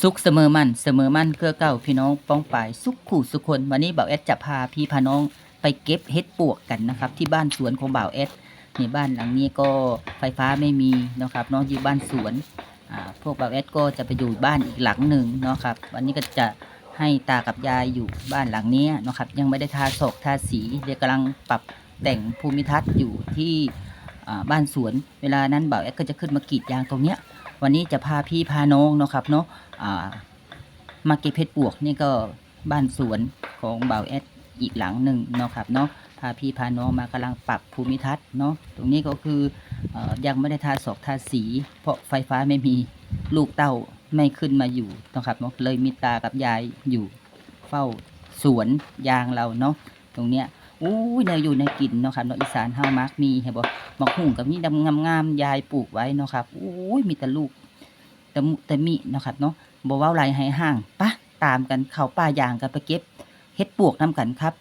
สุขเสมอมันเสมอมันเกื้อเก่าพี่น้องป้องปายสุขขู่สุขคนวันนี้บ่าวแอดจะพาพี่พาน้องไปเก็บเห็ดปวกกันนะครับ ที่บ้านสวนของบ่าวแอดในบ้านหลังนี้ก็ไฟฟ้าไม่มีนะครับน้องอยู่บ้านสวนพวกบ่าวแอดก็จะไปอยู่บ้านอีกหลังหนึ่งนะครับ วันนี้ก็จะให้ตากับยายอยู่บ้านหลังนี้นะครับ ยังไม่ได้ทาศกทาสีเดี๋ยวกำลังปรับแต่งภูมิทัศน์อยู่ที่บ้านสวน เวลานั้นบ่าวแอดก็จะขึ้นมากรีดยางตรงเนี้ย วันนี้จะพาพี่พาน้องเนาะครับเนาะมาเก็บเพชรปวกนี่ก็บ้านสวนของบ่าวแอดอีกหลังหนึ่งเนาะครับเนาะพาพี่พาน้องมากำลังปรับภูมิทัศน์เนาะตรงนี้ก็คืออยังไม่ได้ทาศอกทาสี เพราะไฟฟ้าไม่มีลูกเต้าไม่ขึ้นมาอยู่นะครับเนาะเลยมีตากับยายอยู่เฝ้าสวนยางเราเนาะตรงเนี้ย อู้ยในอยู่ในกินเนาะครับเนาะอีสานเฮามักมีเห็นบ่มะหุ่งกับมีดำงามๆยายปลูกไว้เนาะครับโอ้ยมีแต่ลูกแต่มุแต่มีเนาะครับเนาะบ่เว้าไรให้ห่างปะตามกันเข้าป่ายางกันไปเก็บเฮ็ดปวกนํกันครับ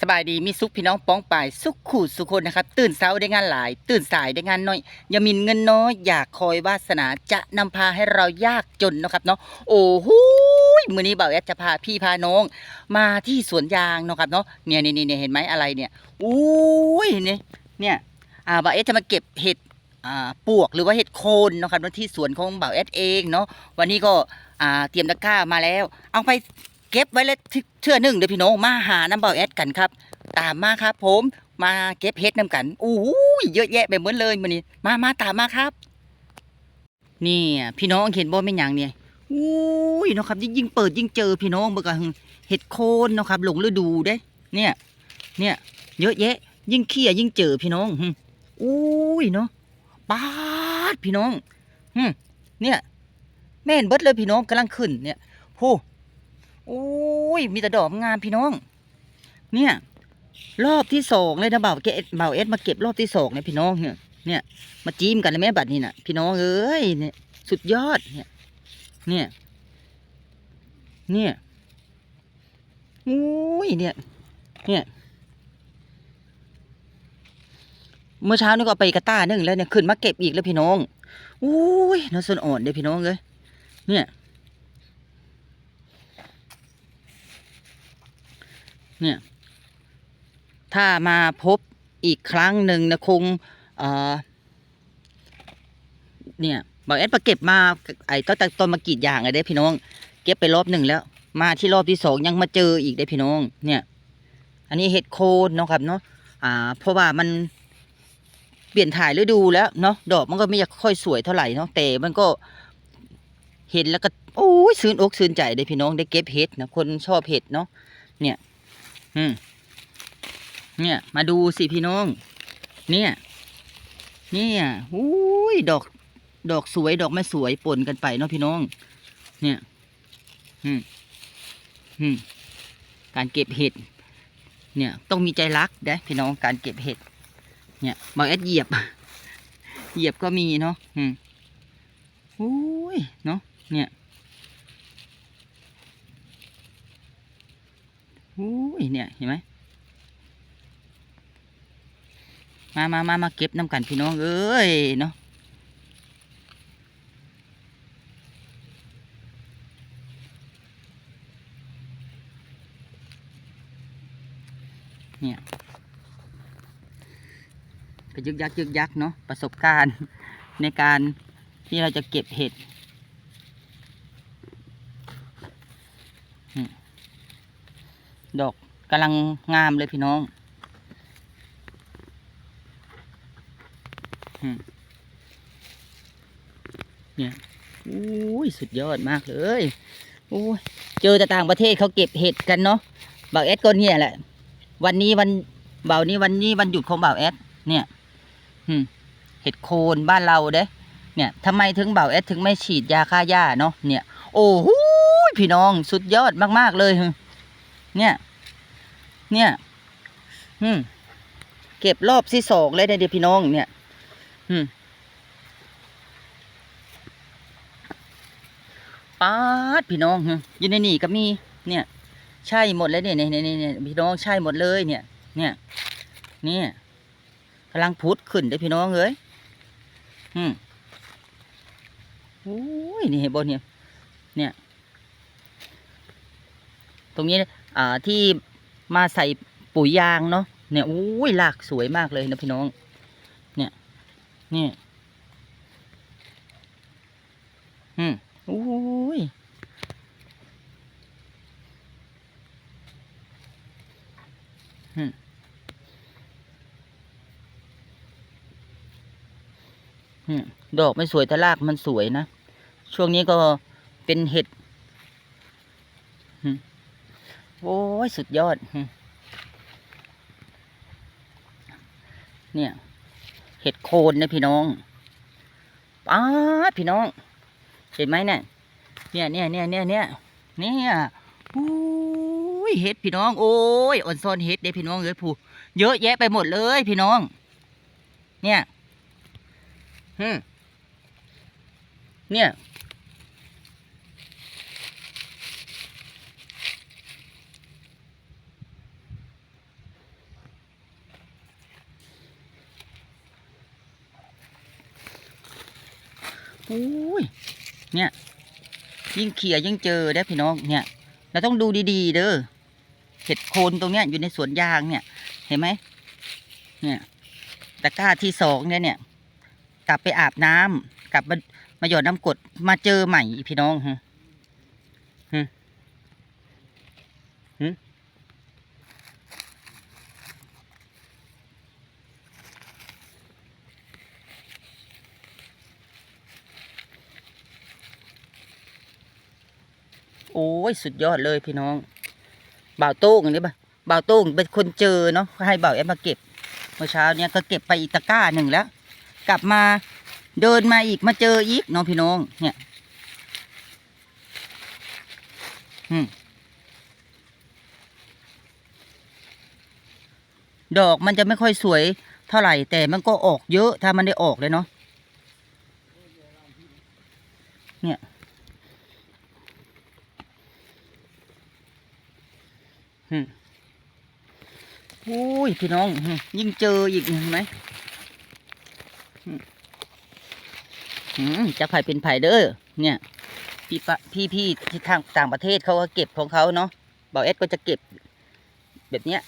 สบายดีมีสุขพี่น้องป้องปายสุขขู่สุขคนนะครับ ตื่นเช้าได้งานหลาย ตื่นสายได้งานน้อยอย่ามินเงินน้อยอยากคอยวาสนาจะนำพาให้เรายากจนเนาะครับเนาะโอ้โห ยมือนี้บ่าวแอดจะพาพี่พาน้อง มาที่สวนยางเนาะครับเนาะเนี่ยนี่นี่เห็นไหมอะไรเนี่ยอุ้ยเนี่ยเนี่ยอ่าบ่าวเอสจะมาเก็บเห็ดอ่าปวกหรือว่าเห็ดโคนเนาะครับเนาะที่สวนของบ่าวเอสเองเนาะวันนี้ก็อ่าเตรียมตะกร้ามาแล้ว เอาไปเก็บไว้แล้วเชื่อหนึ่งเดี๋ยวพี่น้องมาหาน้ำบ่าวเอสกันครับ ตามมาครับ ผมมาเก็บเห็ดน้ำกันอู้ยเยอะแยะไปหมดเลยมันนี้มามาตามมาครับ นี่พี่น้องเห็นบ่ไม่หยังเนี่ย อุ้ยเนาะครับยิ่งเปิดยิ่งเจอพี่น้องเบิกอะเห็ดโคนเนาะครับหลงฤดูเด้เนี่ย เนี่ยเยอะแยะ ยิ่งเขี้ยยิ่งเจอพี่น้องอุ้ยเนาะปาดพี่น้องหึเนี่ย แม่นเบิดเลยพี่น้องกำลังขึ้น เนี่ยโหอุ้ยมีแต่ดอกงามพี่น้อง เนี่ย รอบที่สองเลยนะเบ่าเกะบ่าเอสมาเก็บรอบที่สองเนี่ยพี่น้องเนี่ยเนี่ยมาจิ้มกันเลยแม่บัดนี้น่ะ พี่น้องเอ้ยเนี่ยสุดยอดเนี่ย เนี่ย เนี่ยอุ้ยเนี่ย เนี่ย เมื่อเช้านี่ก็ไปกระต้าหนึ่งแล้วเนี่ยขึ้นมาเก็บอีกแล้วพี่น้องอุ้ยน่าสนอ่อนเด้พี่น้องเลยเนี่ย เนี่ย ถ้ามาพบอีกครั้งหนึ่งนะคงเอ่อ เนี่ยบอกแอดมาเก็บมาไอ้ต้นต้นมากรีดยางไอ้เด้พี่น้อง เก็บไปรอบหนึ่งแล้ว มาที่รอบที่สองยังมาเจออีกได้พี่น้อง เนี่ย อันนี้เห็ดโคนเนาะครับเนาะอ่า เพราะว่ามันเปลี่ยนถ่ายฤดูแล้วเนาะดอกมันก็ไม่ค่อยสวยเท่าไหร่เนาะแต่มันก็เห็นแล้วก็โอ้ยซื่นอกซื่นใจได้พี่น้องได้เก็บเห็ดนะคนชอบเห็ดเนาะเนี่ย อืมเนี่ย มาดูสิพี่น้อง เนี่ย เนี่ยอุ้ยดอก ดอกสวยดอกไม่สวยปนกันไปเนาะพี่น้อง เนี่ยอืมอืมการเก็บเห็ด เนี่ยต้องมีใจรักเด้พี่น้องการเก็บเห็ด เนี่ยบางแอดเหยียบ เหยียบก็มีเนาะอืมอุ้ยเนาะเนี่ยอุ้ยเนี่ยเห็นไหมมามามามาเก็บน้ำกันพี่น้องเอ้ยเนาะ เนี่ยก็ยึกยักยึกยักเนาะประสบการณ์ในการที่เราจะเก็บเห็ดดอกกำลังงามเลยพี่น้องเนี่ยอุ้ยสุดยอดมากเลยอุ้ยเจอแต่ต่างประเทศเขาเก็บเห็ดกันเนาะบางเอสก็เนี่ยแหละ วันนี้วันเบานี้วันนี้วันหยุดของเบาแอดเนี่ยอืมเห็ดโคนบ้านเราเด้เนี่ยทำไมถึงเบาแอดถึงไม่ฉีดยาฆ่าหญ้าเนาะเนี่ย โอ้โหพี่น้องสุดยอดมากๆเลยเนี่ย เนี่ยอืมเก็บรอบที่สองเลยเดี๋ยวพี่น้องเนี่ย อืมป๊าดพี่น้องอยู่ในนี่ก็มีเนี่ย ใช่หมดเลยเนี่ยเนี่ยเนี่ยเนี่ยพี่น้องใช่หมดเลยเนี่ย เนี่ยเนี่ยกำลังพุดขึ้นเด้พี่น้องเอ้ยอืมโอ้ยนี่เห็นบนเนี่ยเนี่ย ตรงนี้อ่าที่มาใส่ปุ๋ยยางเนาะเนี่ยโอ้ยรากสวยมากเลยนะพี่น้อง เนี่ยเนี่ยอืมโอ้ยอืมอืม ดอกไม่สวยแต่รากมันสวยนะ ช่วงนี้ก็เป็นเห็ดโอ้ยสุดยอด เนี่ย เห็ดโคนนะพี่น้องป้าพี่น้อง เห็นไหมเนี่ย เนี่ยเนี่ยเนี่ยเนี่ยเนี่ยเนี่ยโอ้ยเห็ดพี่น้อง โอ้ยอ่อนซอนเห็ดเด้พี่น้องเอ้ยผู้เยอะแยะไปหมดเลยพี่น้อง เนี่ย อืมเนี่ยโอ้ย เนี่ย ยิ่งเขี่ยยิ่งเจอได้พี่น้องเนี่ย เราต้องดูดีๆ เด้อ เห็ดโคนตรงเนี้ยอยู่ในสวนยางเนี่ย เห็นไหม เนี่ย ตะกร้าที่สองเนี่ยเนี่ย ลับไปอาบน้ำกลับมามาหยอดน้ำกดมาเจอใหม่พี่น้องฮะฮะฮะโอ้ยสุดยอดเลยพี่น้องบ่าวโต้งอันนี้บ่าบ่าวโต้งเป็นคนเจอเนาะให้บ่าวแอมมาเก็บเมื่อเช้าเนี่ยก็เก็บไปอีกตะกร้าหนึ่งแล้ว กลับมาเดินมาอีกมาเจออีกน้องพี่น้อง เนี่ยดอกมันจะไม่ค่อยสวยเท่าไหร่ แต่มันก็ออกเยอะถ้ามันได้ออกเลยเนาะเนี่ย อืมโอ้ยพี่น้อง ยิ่งเจออีกเห็นไหม จะไผ่เป็นไผ่เด้อเนี่ย พี่ปะพี่พี่ที่ทางต่างประเทศเขาก็เก็บของเขาเนาะบ่าเอสก็จะเก็บ แบบเนี้ย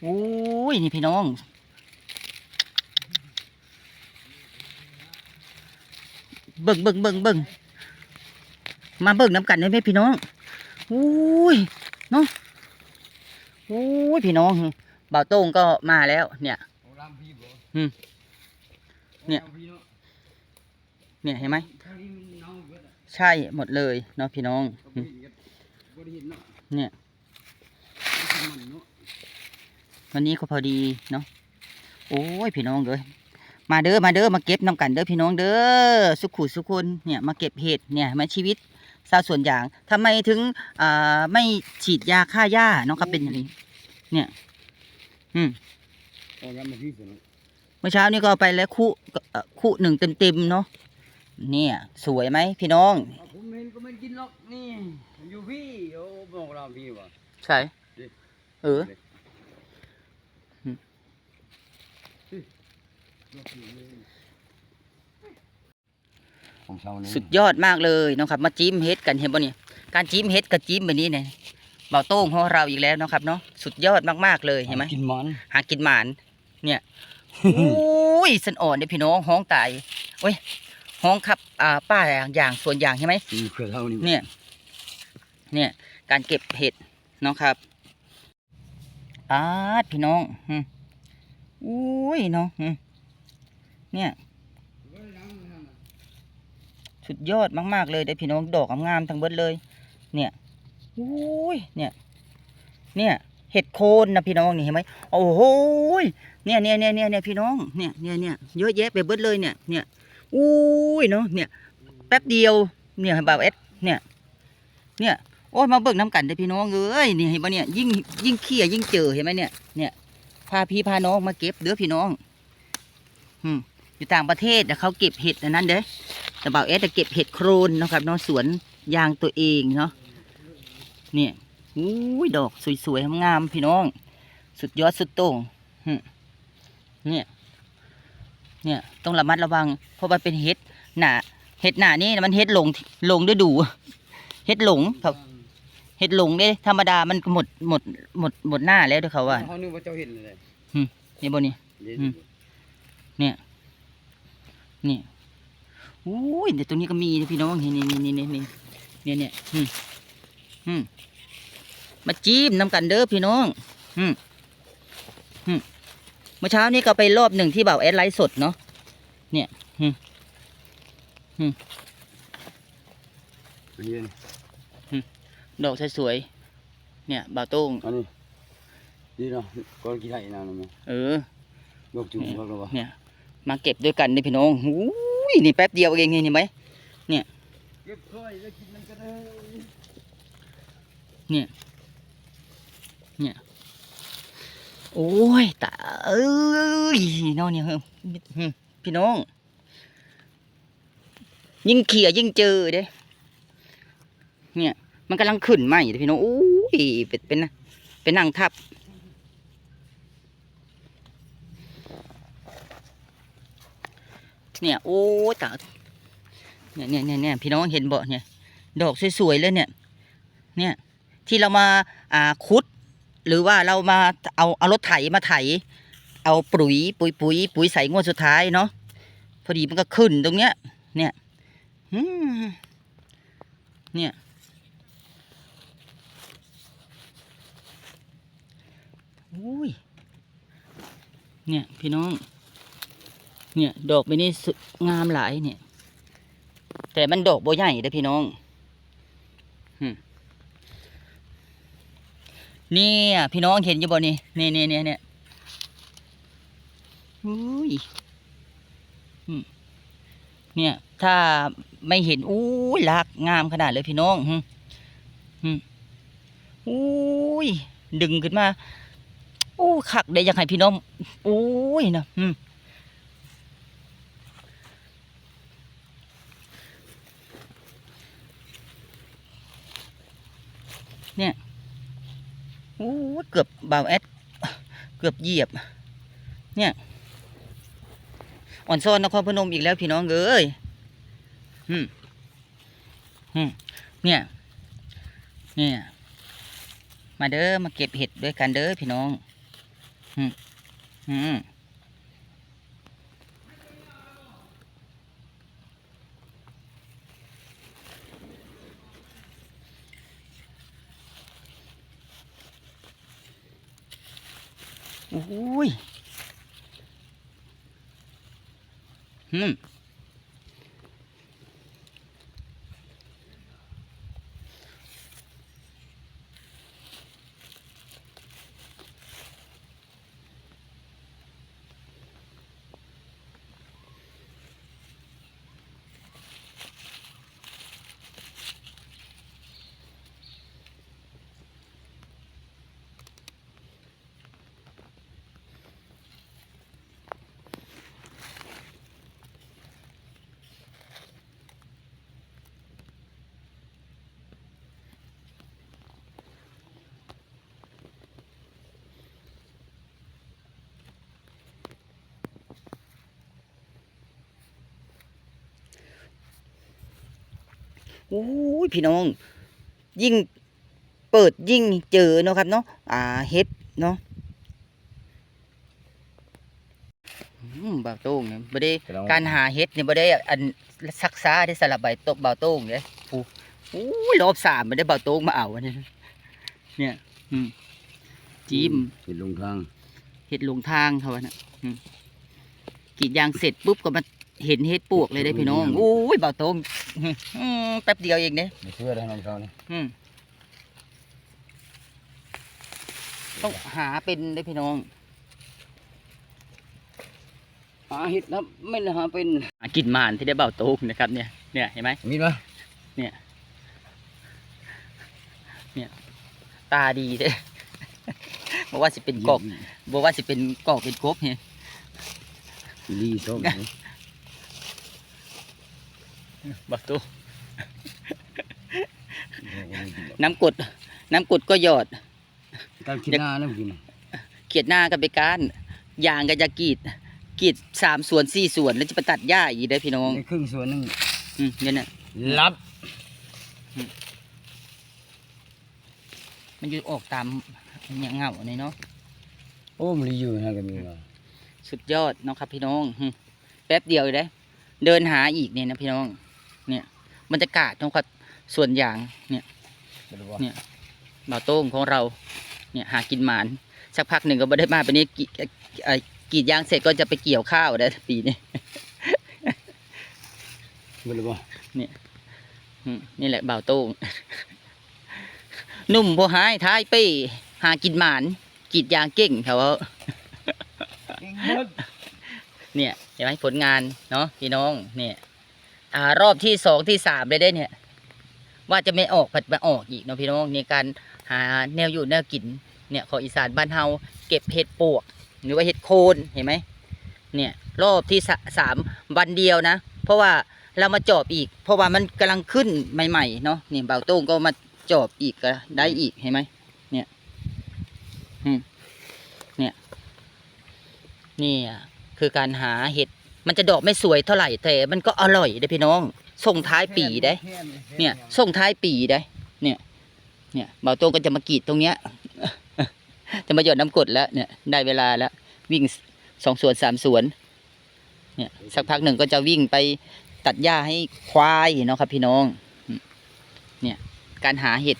โอ้ยนี่พี่น้องเบิ่งเบิ่งเบิ่งเบิ่งมาเบิ่งน้ำกันได้ไหมพี่น้องโอ้ยเนาะโอ้ยพี่น้อง บ่าวโต้งก็มาแล้ว เนี่ยของรามพี่บ่อืมเนี่ยของรามพี่เนาะเนี่ยเห็นไหมข้างนี้มันเน่าเบิดอะใช่หมดเลยเนาะพี่น้องก็อืบ่มเห็นกันบ่ได้เห็นเนาะเนี่ยมันมันเนาะวันนี้ก็พอดีเนาะ โอ้ยพี่น้องเด้อมาเด้อ มาเด้อ มาเก็บน้ำกันเด้อพี่น้องเด้อ สุขุสุคนเนี่ยมาเก็บเห็ดเนี่ยมาชีวิตชาวสวนยางทำไมถึงอ่าไม่ฉีดยาฆ่าหญ้าเนาะครับเป็นอย่างนี้ เนี่ย อืมของรามพี่เนาะเมื่อเช้านี้ก็เอาไปแล้วคู่เอ่อคู่หนึ่งเต็มๆเนาะเนี่ย สวยไหมพี่น้อง เอาผมเห็นก็ไม่กินหรอกนี่อยู่พี่โอ้บอกรามพี่ว่ะ ใช่เออ ของเช้านี้สุดยอดมากเลยเนาะครับ มาจิ้มเฮ็ดกันเห็นบ่เนี่ยการจิ้มเฮ็ดกับจิ้มแบบนี้เนี่ย เบาโต้งของเราอีกแล้วเนาะครับเนาะสุดยอดมากๆเลยเห็นไหมกินมันหากินหมาน เนี่ยอุ้ยสันอ่อนเด้อพี่น้องห้องตายโอ้ยห้องขับอ่าป้าอย่างอย่างส่วนอย่างใช่ไหมอืมเครือเท่านี้เนี่ย เนี่ยการเก็บเห็ดเนาะครับอาดพี่น้องอืมอุ้ยเนาะอืมเนี่ย สุดยอดมากๆเลยเด้อพี่น้องดอกงามๆทั้งเบิดเลย เนี่ย อุ้ยเนี่ย เนี่ย เห็ดโคนนะพี่น้องนี่เห็นไหมโอ้โหเนี่ยเนี่ยเนี่ยเนี่ยเนี่ยพี่น้อง เนี่ยเนี่ยเนี่ยเยอะแยะไปเบิดเลยเนี่ย เนี่ยอุ้ยเนาะ เนี่ย แป๊บเดียว เนี่ยบ่าวเอสเนี่ย เนี่ย โอ้ยมาเบิกน้ำกันเด้อพี่น้องเอ้ยนี่เห็นปะเนี่ย ยิ่งยิ่งเขี้ยยิ่งเจอเห็นไหมเนี่ย เนี่ย พาพี่พาน้องมาเก็บเด้อพี่น้อง อืมอยู่ต่างประเทศแต่เขาเก็บเห็ดอันนั้นเด้อแต่บ่าวเอสจะเก็บเห็ดโครนนะครับเนาะสวนยางตัวเองเนาะ เนี่ยอุ้ยดอกสวยๆงามๆพี่น้อง สุดยอดสุดโต่งหึเนี่ย เนี่ยต้องระมัดระวัง เพราะมันเป็นเห็ดหนาเห็ดหนานี่มันเห็ดหลงหลงฤดูเห็ดหลงครับเห็ดหลงเด้ธรรมดามันก็หมดหมดหมดหมดหน้าแล้วเด้วยเขาว่าเขานึกว่าเจ้าเห็นเลยนี่บนนี่เดี๋ยวอืมนี่อุ้ยเดี๋ยวตรงนี้ก็มีนะพี่น้องนี่นี่นี่นี่นี่เนี่ยเนี่ย อืมอืมมาจิ้มน้ำกันเด้อพี่น้อง อืมอืมเมื่อเช้านี้ก็ไปรอบหนึ่งที่เบาแอดไลฟ์สดเนาะเนี่ยอืมอันนี้ดอกสวยๆเนี่ยบ่าวโต้งอันนี้ดีเนาะก่อนกี่ไร่นานมั้ยเออดอกจุ่มเขาก็ว่าเนี่ยมาเก็บด้วยกันนี่พี่น้องอุ้ยนี่แป๊บเดียวเองนี่เห็นไหมเก็บค่อยแล้วกินมันก็ได้ โอ้ยตาเอ้ยน้องเนี่ยเฮ้ยพี่น้อง ยิ่งเขี่ยยิ่งเจอเด้ เนี่ย มันกำลังขึ้นใหม่พี่น้องโอ้ยเป็นเป็นนะเป็นนั่งทับเนี่ยโอ้ยตาเนี่ยเนี่ยเนี่ยเนี่ยพี่น้องเห็นบ่เนี่ย ดอกสวยๆเลยเนี่ย เนี่ย ที่เรามาอ่าคุด หรือว่าเรามาเอาเอารถไถมาไถ เอาปุ๋ยปุ๋ยปุ๋ยปุ๋ยใส่งวดสุดท้ายเนาะพอดีมันก็ขึ้นตรงเนี้ย เนี่ยเนี่ยอุ้ยเนี่ยพี่น้อง เนี่ยดอกไปนี่สุดงามหลายเนี่ย แต่มันดอกโบใหญ่เด้อพี่น้องเนี่พี่น้องเห็นอยู่บ่นี่นี่นี่นี่เนี่ยอุ้ยอืมเนี่ย ถ้าไม่เห็นอู้ยลากงามขนาดเลยพี่น้องหึหึอุ้ยดึงขึ้นมาอู้ขักได้อยากให้พี่น้องอุ้ยนะอืมเนี่ย โอ้เกือบเบาแอดเกือบเหยียบ เนี่ยอ่อนซ้อนนครพนมอีกแล้วพี่น้องเอ้ยอืมอืมเนี่ย เนี่ย มาเด้อมาเก็บเห็ดด้วยกันเด้อพี่น้อง อืมอืม อุ้ยอืม โอ้ยพี่น้อง ยิ่งเปิดยิ่งเจอเนาะครับเนาะอ่าเฮ็ดเนาะอืมบ่าวโต้งเนี่ยบ่ได้การหาเฮ็ดเนี่ยบ่ได้อันซักษาได้สลับใบตบบ่าวโต้งเลยโอ้โอ้ยรอบสามบ่ได้บ่าวโต้งมาเอาอันนี้เนี่ยอืมจิ้มเห็นลงทางเห็ดหลงทางเขาว่าน่ะอืมกรีดยางเสร็จปุ๊บก็มา เห็นเห็ดปวกเลยได้พี่น้องโอ้ยบ่าวโต้งอืมแป๊บเดียวเองเนี่ยไม่เชื่อได้น้องเขานี่อืมต้องหาเป็นได้พี่น้องหาเห็ดนะไม่ได้หาเป็นหากินหมานที่ได้เบาโต้งนะครับ เนี่ยเนี่ยเห็นไหมมีปะตาดีเด้บอกว่าสิเป็นกอกบอกว่าสิเป็นกอกเป็นกบเนี่ยลีส้มเบาโต้งน้ำกรดน้ำกรดก็หยอดการคิดหน้าแล้วกินเขียดหน้ากันไปก้านยางก็จะกรีดกรีดสามส่วนสี่ส่วนแล้วจะไปตัดหญ้าอีกได้อพี่น้องในครึ่งส่วนหนึงอืมเนี่ยน่ะรับ มันอยู่ออกตามเนี่ยเงาเนี่ยเนาะโอ้มันอยู่นะก็มีว่าสุดยอดเนาะครับพี่น้องหึแป๊บเดียวเลยเดินหาอีกเนี่ยนะพี่น้อง เนี่ยบรรยากาศเนาะครับส่วนอย่างเนี่ยบ่รู้ว่าเนี่ยบ่าวโต้งของเราเนี่ยหากินหมานสักพักหนึ่งก็ไม่ได้มาไปนี้กรีดเอ่อกรีดยางเสร็จก็จะไปเกี่ยวข้าวได้วปีนี้บ่รู้ว่าอืมนี่แหละบ่าวโต้งหนุ่มผู้หายท้ายเป้หากินหมานกรีดยางเก่งเขาว่าเก่งเบิดเนี่ยเห็นไหมผลงานเนาะพี่น้องเนี่ย อ่ารอบที่สองที่สามเลยได้เนี่ย ว่าจะไม่ออกผัดมาออกอีกเนาะพี่น้องในการหาแนวอยู่แนวกินเนี่ยของอีสานบ้านเฮาเก็บเห็ดปวก หรือว่าเห็ดโคนเห็นไหมเนี่ยรอบที่สามวันเดียวนะ เพราะว่าเรามาจอบอีก เพราะว่ามันกำลังขึ้นใหม่ๆเนาะนี่เบาโต้งก็มาจอบอีกก็ได้อีกเห็นไหมเนี่ยเนี่ยนี่คือการหาเห็ด มันจะดอกไม่สวยเท่าไหร่แต่มันก็อร่อยเด้พี่น้อง ส่งท้ายปีได้ เนี่ย ส่งท้ายปีได้ เนี่ย เนี่ยเบาโต้งก็จะมากรีดตรงเนี้ย จะมาหยดน้ำกรดแล้ว เนี่ย ได้เวลาแล้ว วิ่งสองสวนสามสวน เนี่ย สักพักหนึ่งก็จะวิ่งไปตัดหญ้าให้ควายเนาะครับพี่น้อง เนี่ย การหาเห็ด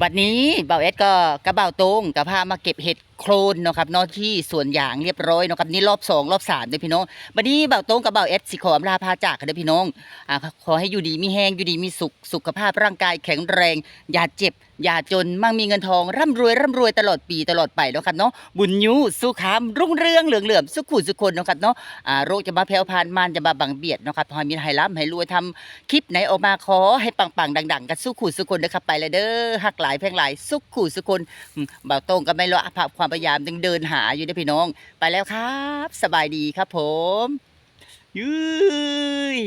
บัดนี้เบาเอสก็กระเบาตรงกับพามาเก็บเห็ด โครนเนาะครับนอกที่สวนยางเรียบร้อยเนาะครับนี่รอบสองรอบสามเด้อพี่น้องบัดนี้เบาตรงกับเบาเอสสิขออำลาพาจากกันเด้อพี่น้องอ่าขอให้อยู่ดีมีแห้งอยู่ดีมีสุขสุขภาพร่างกายแข็งแรง อย่าเจ็บ อย่าจนมั่งมีเงินทองร่ำรวยร่ำรวยตลอดปีตลอดไปเนาะครับเนาะบุญยูสุขามรุ่งเรืองเหลืองเหลื่อมสุขุสุขคนเนาะครับเนาะอ่าโรคจะมาแผ่วพานมารจะมาบังเบียดเนาะครับให้มีให้ร่ำให้รวยทำคลิปไหนออกมาขอให้ปังๆดัง ๆ กันสุขูสุคนนะครับไปเลยเด้อหักหลายแพงหลายสุขูสุคนอืมบ่าวโต้งก็ไม่ละภาพความพยายามยังเดินหาอยู่นะพี่น้อง ไปแล้วครับ สบายดีครับผมยืย